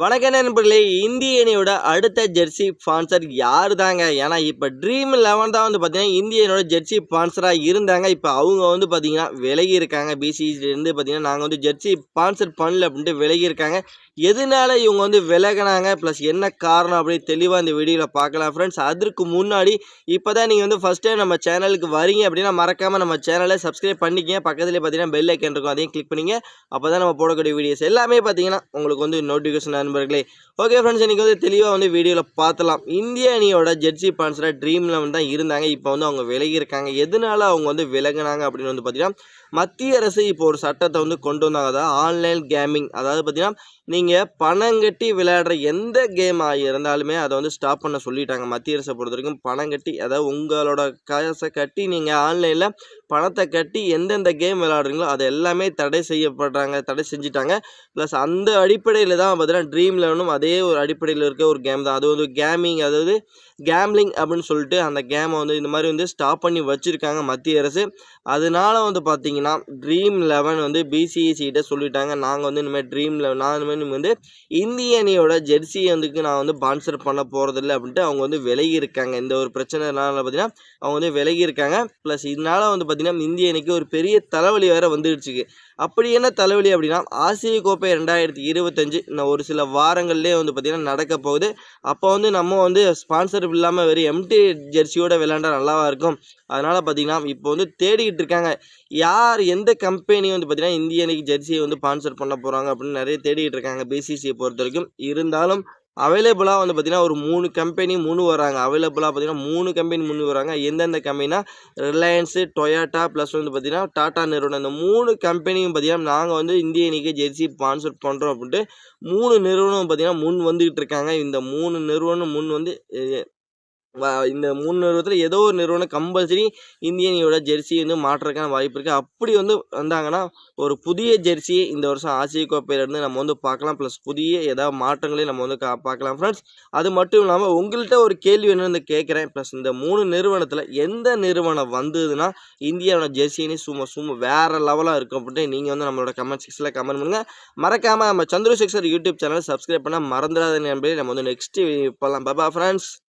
வணக்க நண்பர்களே இந்திய அணியோட அடுத்த ஜெர்சி ஸ்பான்சர் யார் தாங்க ஏன்னா இப்போ ட்ரீம் லெவன் தான் வந்து பார்த்தீங்கன்னா இந்திய அணியோட ஜெர்சி ஸ்பான்சராக இருந்தாங்க. இப்போ அவங்க வந்து பார்த்தீங்கன்னா விலகி இருக்காங்க. பிசிசிலேருந்து பார்த்தீங்கன்னா நாங்கள் வந்து ஜெர்சி ஸ்பான்சர் பண்ணல அப்படின்ட்டு விலகி இருக்காங்க. எதனால இவங்க வந்து விலகினாங்க? ப்ளஸ் என்ன காரணம் அப்படி தெளிவாக இந்த வீடியோவில் பார்க்கலாம் ஃப்ரெண்ட்ஸ் அதற்கு முன்னாடி இப்போ தான் நீங்கள் வந்து ஃபஸ்ட் டைம் நம்ம சேனலுக்கு வரீங்க அப்படின்னா மறக்காமல் நம்ம சேனலை சப்ஸ்கிரைப் பண்ணிக்கங்க. பக்கத்துலேயே பார்த்தீங்கன்னா பெல் ஐக்கன் இருக்கும். அதையும் கிளிக் பண்ணிங்க அப்போ தான் நம்ம போடக்கூடிய வீடியோஸ் எல்லாமே பார்த்தீங்கன்னா உங்களுக்கு வந்து நோட்டிஃபிகேஷன் நண்பர்களே. ஓகே ஃப்ரெண்ட்ஸ் இன்றைக்கி வந்து தெளிவாக வந்து வீடியோவில் பார்த்தலாம். இந்திய அணியோட ஜெர்சி பான்சராக ட்ரீம் லெவன் தான் இருந்தாங்க. இப்போ வந்து அவங்க விலகி இருக்காங்க. எதனால அவங்க வந்து விலகினாங்க அப்படின்னு வந்து பார்த்தீங்கன்னா மத்திய அரசு இப்போ ஒரு சட்டத்தை வந்து கொண்டு வந்தாங்க. அதாவது ஆன்லைன் கேமிங் அதாவது பார்த்தீங்கன்னா நீங்கள் பணம் கட்டி விளையாடுற எந்த கேம் இருந்தாலுமே அதை வந்து ஸ்டாப் பண்ண சொல்லிட்டாங்க. மத்திய அரசை பொறுத்த வரைக்கும் பணம் கட்டி அதாவது உங்களோட காசை கட்டி நீங்கள் ஆன்லைனில் பணத்தை கட்டி எந்தெந்த கேம் விளையாடுறீங்களோ அது எல்லாமே தடை செய்யப்படுறாங்க தடை செஞ்சுட்டாங்க. ப்ளஸ் அந்த அடிப்படையில் தான் பார்த்தீங்கன்னா ட்ரீம் லெவனும் அதே ஒரு அடிப்படையில் இருக்க ஒரு கேம் தான். அது வந்து கேமிங் அதாவது கேம்லிங் அப்படின்னு சொல்லிட்டு அந்த கேமை வந்து இந்த மாதிரி வந்து ஸ்டாப் பண்ணி வச்சுருக்காங்க மத்திய அரசு. அதனால வந்து பார்த்தீங்கன்னா ட்ரீம் லெவன் வந்து பிசிஇசிகிட்ட சொல்லிட்டாங்க. நாங்கள் வந்து இனிமேல் ட்ரீம் லெவன் நான் இனிமேல் வந்து இந்திய அணியோட ஜெர்சியை வந்துக்கு நான் வந்து பான்சர் பண்ண போகிறதில்ல அப்படின்ட்டு அவங்க வந்து விலகி இருக்காங்க இந்த ஒரு பிரச்சனைனால பார்த்தீங்கன்னா அவங்க வந்து விலகி இருக்காங்க ப்ளஸ் இதனால் வந்து பார்த்தீங்கன்னா இந்திய அணிக்கு ஒரு பெரிய தலைவலி வேறு வந்துடுச்சு அப்படி என்ன தலைவலி அப்படின்னா ஆசிய கோப்பை ரெண்டாயிரத்தி இருபத்தஞ்சு இன்னும் ஒரு சில வாரங்கள்லேயே வந்து பார்த்திங்கன்னா நடக்க போகுது. அப்போ வந்து நம்ம வந்து ஸ்பான்சர் இல்லாமல் வெறும் எம்டி ஜெர்சியோட விளையாண்டா நல்லாவா இருக்கும்? அதனால் பார்த்தீங்கன்னா இப்போ வந்து தேடிக்கிட்டு இருக்காங்க. யார் எந்த கம்பெனி வந்து பார்த்திங்கன்னா இந்திய அணிக்கு ஜெர்சியை வந்து ஸ்பான்சர் பண்ண போகிறாங்க அப்படின்னு நிறைய தேடிக்கிட்டு இருக்காங்க. பிசிசியை பொறுத்த வரைக்கும். இருந்தாலும் அவைலபிளாக வந்து பார்த்திங்கன்னா ஒரு மூணு கம்பெனி மூணு வராங்க. அவைலபிளாக பார்த்திங்கன்னா மூணு கம்பெனி மூணு வராங்க. எந்தெந்த கம்பெனினா ரிலையன்ஸு டொயாட்டா ப்ளஸ் வந்து பார்த்திங்கன்னா டாட்டா நிறுவனம் இந்த மூணு கம்பெனியும் பார்த்திங்கன்னா நாங்கள் வந்து இந்திய அணிக்கு ஜெர்சி ஸ்பான்சர் பண்ணுறோம் அப்படின்ட்டு மூணு நிறுவனம் பார்த்திங்கன்னா முன் வந்துக்கிட்டு இருக்காங்க. இந்த மூணு நிறுவனம் முன் வந்து இந்த மூணு நிறுவனத்தில் ஏதோ ஒரு நிறுவனம் கம்பல்சரி இந்திய அணியோட ஜெர்சி வந்து மாற்றுறதுக்கான வாய்ப்பு இருக்குது அப்படி வந்து வந்தாங்கன்னா ஒரு புதிய ஜெர்சியை இந்த வருஷம் ஆசிய கோப்பையிலேருந்து நம்ம வந்து பார்க்கலாம். ப்ளஸ் புதிய ஏதாவது மாற்றங்களையும் நம்ம வந்து கா பார்க்கலாம் ஃப்ரெண்ட்ஸ் அது மட்டும் இல்லாமல் உங்கள்கிட்ட ஒரு கேள்வி என்னன்னு கேட்குறேன். ப்ளஸ் இந்த மூணு நிறுவனத்தில் எந்த நிறுவனம் வந்ததுன்னா இந்தியாவோட ஜெர்சினே சும்மா சும்மா வேறு லெவலாக இருக்கும் அப்படின்ட்டு நீங்கள் வந்து நம்மளோட கமெண்ட் செக்ஷனில் கமெண்ட் பண்ணுங்கள் மறக்காமல் நம்ம சந்திர யூடியூப் சேனலை சப்ஸ்கிரைப் பண்ணால் மறந்துடாத நம்பி நம்ம வந்து நெக்ஸ்ட்டு இப்போலாம் பாபா ஃப்ரெண்ட்ஸ்